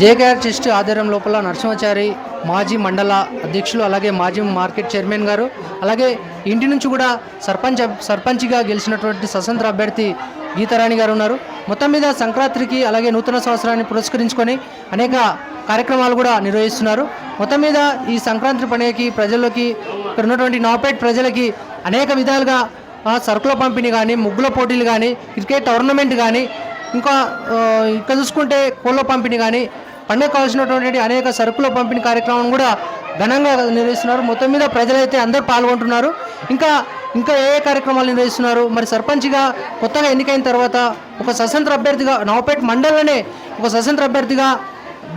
JKR chest ఆధ్వర్యం లోపల నరసింహాచారి మాజీ మండల అధ్యక్షులు అలాగే మాజీ మార్కెట్ చైర్మన్ గారు అలాగే ఇంటి నుంచి కూడా సర్పంచ్ సర్పంచ్గా గెలిచినటువంటి స్వతంత్ర అభ్యర్థి గీతారాణి గారు ఉన్నారు. మొత్తం మీద సంక్రాంతికి అలాగే నూతన సంవత్సరాన్ని పురస్కరించుకొని అనేక కార్యక్రమాలు కూడా నిర్వహిస్తున్నారు. మొత్తం మీద ఈ సంక్రాంతి పండుగకి ప్రజల్లోకి ఇక్కడ ఉన్నటువంటి నాపేట్ ప్రజలకి అనేక విధాలుగా సరుకుల పంపిణీ కానీ ముగ్గుల పోటీలు కానీ క్రికెట్ టోర్నమెంట్ కానీ ఇంకా ఇక్కడ చూసుకుంటే కోళ్ళ పంపిణీ కానీ పండుగ కావాల్సినటువంటి అనేక సరుకుల పంపిణీ కార్యక్రమం కూడా ఘనంగా నిర్వహిస్తున్నారు. మొత్తం మీద ప్రజలైతే అందరూ పాల్గొంటున్నారు. ఇంకా ఇంకా ఏ ఏ కార్యక్రమాలు నిర్వహిస్తున్నారు? మరి సర్పంచ్గా కొత్తగా ఎన్నికైన తర్వాత ఒక స్వతంత్ర అభ్యర్థిగా నవపేట మండలంలోనే ఒక స్వతంత్ర అభ్యర్థిగా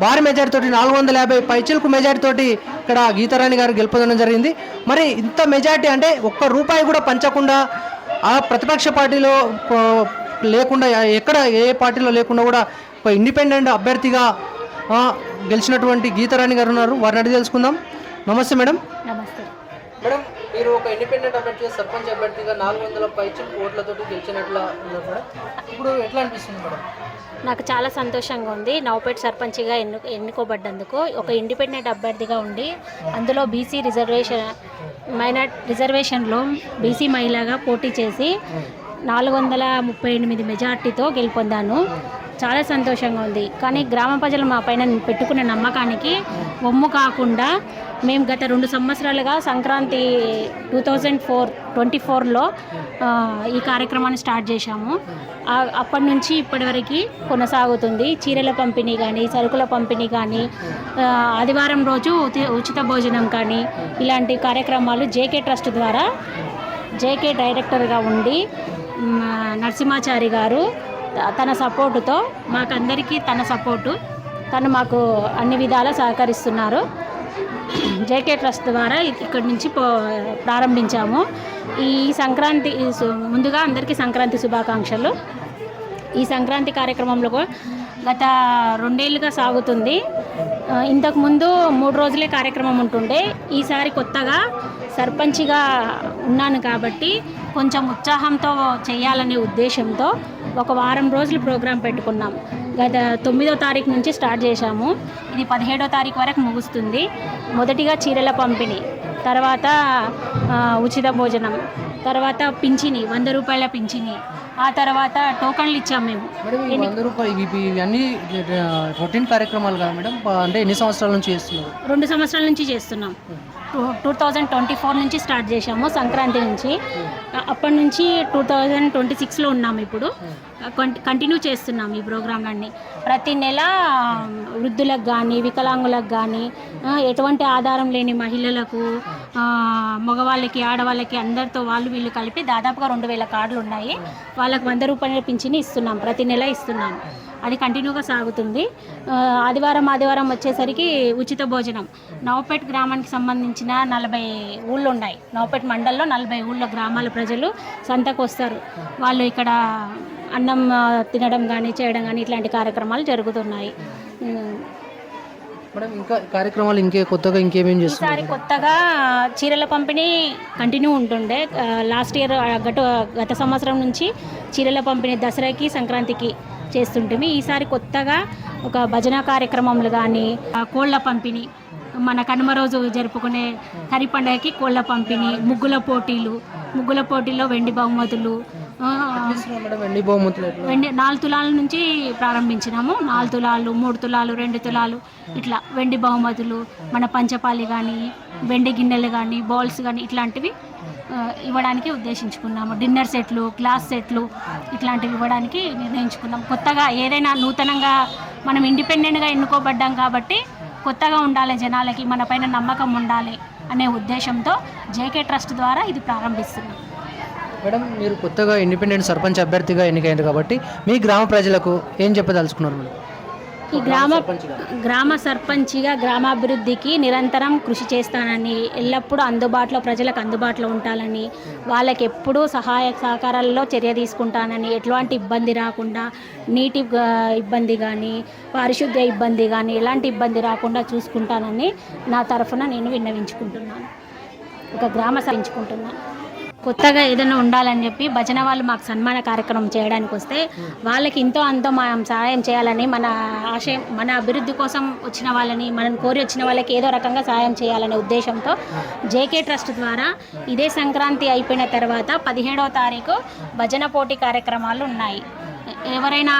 భారీ మెజార్టీ తోటి నాలుగు వందల యాభై పైచిలకు మెజార్టీ తోటి ఇక్కడ గీతారాణి గారు గెలుపొందడం జరిగింది. మరి ఇంత మెజార్టీ అంటే ఒక్క రూపాయి కూడా పంచకుండా ఆ ప్రతిపక్ష పార్టీలో లేకుండా ఎక్కడ ఏ పార్టీలో లేకుండా కూడా ఒక ఇండిపెండెంట్ అభ్యర్థిగా గెలిచినటువంటి గీతారాణి గారు ఉన్నారు. వారిని అడిగి తెలుసుకుందాం. నమస్తే మేడం. నమస్తే. మేడం మీరు ఒక ఇండిపెండెంట్ అభ్యర్థిగా సర్పంచ్ అభ్యర్థిగా నాలుగు వందల పైచిలకు ఓట్లతోటి గెలిచినట్ల ఉన్నారు మేడం. ఇప్పుడు ఎట్లా అనిపిస్తుంది మేడం? నాకు చాలా సంతోషంగా ఉంది. నవపేట సర్పంచ్గా ఎన్ను ఎన్నుకోబడ్డందుకు. ఒక ఇండిపెండెంట్ అభ్యర్థిగా ఉండి అందులో బీసీ రిజర్వేషన్ మైనార్ రిజర్వేషన్లో బీసీ మహిళగా పోటీ చేసి నాలుగు వందల ముప్పై ఎనిమిది మెజార్టీతో గెలుపొందాను. చాలా సంతోషంగా ఉంది. కానీ గ్రామ ప్రజలు మా పైన పెట్టుకున్న నమ్మకానికి ఒమ్ము కాకుండా మేము గత రెండు సంవత్సరాలుగా Sankranti two thousand four twenty ఫోర్లో ఈ కార్యక్రమాన్ని స్టార్ట్ చేశాము. అప్పటి నుంచి ఇప్పటి వరకు కొనసాగుతుంది. చీరల పంపిణీ కానీ సరుకుల పంపిణీ కానీ ఆదివారం రోజు ఉచిత భోజనం కానీ ఇలాంటి కార్యక్రమాలు జేకే ట్రస్ట్ ద్వారా జేకే డైరెక్టర్గా ఉండి నరసింహాచారి గారు తన సపోర్టుతో మాకందరికీ తన సపోర్టు. తను మాకు అన్ని విధాలా సహకరిస్తున్నారు. జేకే ట్రస్ట్ ద్వారా ఇక్కడి నుంచి పో ప్రారంభించాము. ఈ సంక్రాంతి ముందుగా అందరికీ సంక్రాంతి శుభాకాంక్షలు. ఈ సంక్రాంతి కార్యక్రమంలో కూడా గత రెండేళ్ళుగా సాగుతుంది. ఇంతకుముందు మూడు రోజులే కార్యక్రమం ఉంటుండే. ఈసారి కొత్తగా సర్పంచ్గా ఉన్నాను కాబట్టి కొంచెం ఉత్సాహంతో చేయాలనే ఉద్దేశంతో ఒక వారం రోజులు ప్రోగ్రాం పెట్టుకున్నాం. గత తొమ్మిదో తారీఖు నుంచి స్టార్ట్ చేశాము. ఇది పదిహేడో తారీఖు వరకు ముగుస్తుంది. మొదటిగా చీరల పంపిణీ తర్వాత ఉచిత భోజనం తర్వాత పింఛిని వంద రూపాయల పింఛిని ఆ తర్వాత టోకన్లు ఇచ్చాము మేము. వంద రూపాయలు ఇవి ఇవన్నీ రొటీన్ కార్యక్రమాలు కదా మేడం అంటే ఎన్ని సంవత్సరాల నుంచి చేస్తున్నారు? రెండు సంవత్సరాల నుంచి చేస్తున్నాం. టూ థౌజండ్ ట్వంటీ ఫోర్ నుంచి స్టార్ట్ చేశాము సంక్రాంతి నుంచి. అప్పటి నుంచి టూ థౌజండ్ ట్వంటీ సిక్స్లో ఉన్నాము ఇప్పుడు. కంటిన్యూ చేస్తున్నాం ఈ ప్రోగ్రాంలన్నీ. ప్రతి నెల వృద్ధులకు కానీ వికలాంగులకు కానీ ఎటువంటి ఆధారం లేని మహిళలకు మగవాళ్ళకి ఆడవాళ్ళకి అందరితో వాళ్ళు వీళ్ళు కలిపి దాదాపుగా రెండు వేల కార్డులు ఉన్నాయి. వాళ్ళకి వంద రూపాయల పింఛని ఇస్తున్నాం ప్రతి నెల ఇస్తున్నాం. అది కంటిన్యూగా సాగుతుంది. ఆదివారం ఆదివారం వచ్చేసరికి ఉచిత భోజనం. నవపేట్ గ్రామానికి సంబంధించిన నలభై ఊళ్ళు ఉన్నాయి. నవపేట్ మండల్లో నలభై ఊళ్ళో గ్రామాల ప్రజలు సంతకు వస్తారు వాళ్ళు ఇక్కడ అన్నం తినడం కానీ చేయడం కానీ ఇట్లాంటి కార్యక్రమాలు జరుగుతున్నాయి. మేడం ఇంకా కార్యక్రమాలు ఇంకే కొత్తగా ఇంకేమేం కొత్తగా చీరల పంపిణీ కంటిన్యూ ఉంటుండే. లాస్ట్ ఇయర్ గత గత సంవత్సరం నుంచి చీరల పంపిణీ దసరాకి సంక్రాంతికి చేస్తుంటిమి ఈసారి కొత్తగా ఒక భజన కార్యక్రమాలు కానీ కోళ్ళ పంపిణీ మన కనుమ రోజు జరుపుకునే కరి పండగకి కోళ్ళ పంపిణీ ముగ్గుల పోటీలు ముగ్గుల పోటీల్లో వెండి బహుమతులు బహుమతులు వెండి నాలుగు తులాల నుంచి ప్రారంభించినాము. నాలుగు తులాలు మూడు తులాలు రెండు తులాలు ఇట్లా వెండి బహుమతులు మన పంచపాలి కానీ వెండి గిన్నెలు కానీ బౌల్స్ కానీ ఇట్లాంటివి ఇవ్వడానికి ఉద్దేశించుకున్నాము. డిన్నర్ సెట్లు గ్లాస్ సెట్లు ఇట్లాంటివి ఇవ్వడానికి నిర్ణయించుకున్నాం కొత్తగా ఏదైనా నూతనంగా మనం ఇండిపెండెంట్గా ఎన్నుకోబడ్డాం కాబట్టి కొత్తగా ఉండాలి జనాలకి మన పైన నమ్మకం ఉండాలి అనే ఉద్దేశంతో జేకే ట్రస్ట్ ద్వారా ఇది ప్రారంభిస్తున్నాం. మేడం మీరు కొత్తగా ఇండిపెండెంట్ సర్పంచ్ అభ్యర్థిగా ఎన్నికైంది కాబట్టి మీ గ్రామ ప్రజలకు ఏం చెప్పదలుచుకున్నారు మేడం? ఈ గ్రామ. గ్రామ సర్పంచిగా. గ్రామాభివృద్ధికి నిరంతరం కృషి చేస్తానని ఎల్లప్పుడూ అందుబాటులో ప్రజలకు అందుబాటులో ఉంటానని వాళ్ళకి ఎప్పుడూ సహాయ సహకారాల్లో చర్య తీసుకుంటానని ఎట్లాంటి ఇబ్బంది రాకుండా నీటి ఇబ్బంది కానీ పారిశుద్ధ్య ఇబ్బంది కానీ ఎలాంటి ఇబ్బంది రాకుండా చూసుకుంటానని నా తరఫున నేను విన్నవించుకుంటున్నాను. ఒక గ్రామ సరించుకుంటున్నాను కొత్తగా ఏదైనా ఉండాలని చెప్పి భజన వాళ్ళు మాకు సన్మాన కార్యక్రమం చేయడానికి వస్తే వాళ్ళకి ఇంతో అంతో మనం సహాయం చేయాలని మన ఆశయం మన అభివృద్ధి కోసం వచ్చిన వాళ్ళని మనం కోరి వచ్చిన వాళ్ళకి ఏదో రకంగా సహాయం చేయాలనే ఉద్దేశంతో జేకే ట్రస్ట్ ద్వారా ఇదే సంక్రాంతి అయిపోయిన తర్వాత పదిహేడవ తారీఖు భజన పోటీ కార్యక్రమాలు ఉన్నాయి. ఎవరైనా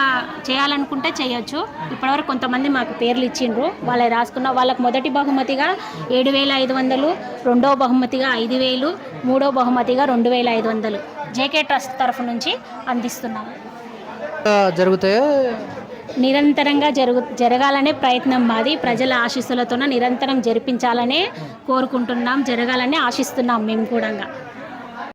చేయాలనుకుంటే చేయొచ్చు. ఇప్పటివరకు కొంతమంది మాకు పేర్లు ఇచ్చిండ్రు. వాళ్ళ రాసుకున్న వాళ్ళకి మొదటి బహుమతిగా ఏడు వేల ఐదు వందలు రెండో బహుమతిగా ఐదు వేలు మూడో బహుమతిగా రెండు వేల ఐదు వందలు. జేకే ట్రస్ట్ తరఫు నుంచి అందిస్తున్నాము జరుగుతాయో? నిరంతరంగా జరుగు జరగాలనే ప్రయత్నం మాది. ప్రజల ఆశీస్సులతోన నిరంతరం జరిపించాలనే కోరుకుంటున్నాం జరగాలని ఆశిస్తున్నాం మేము కూడా.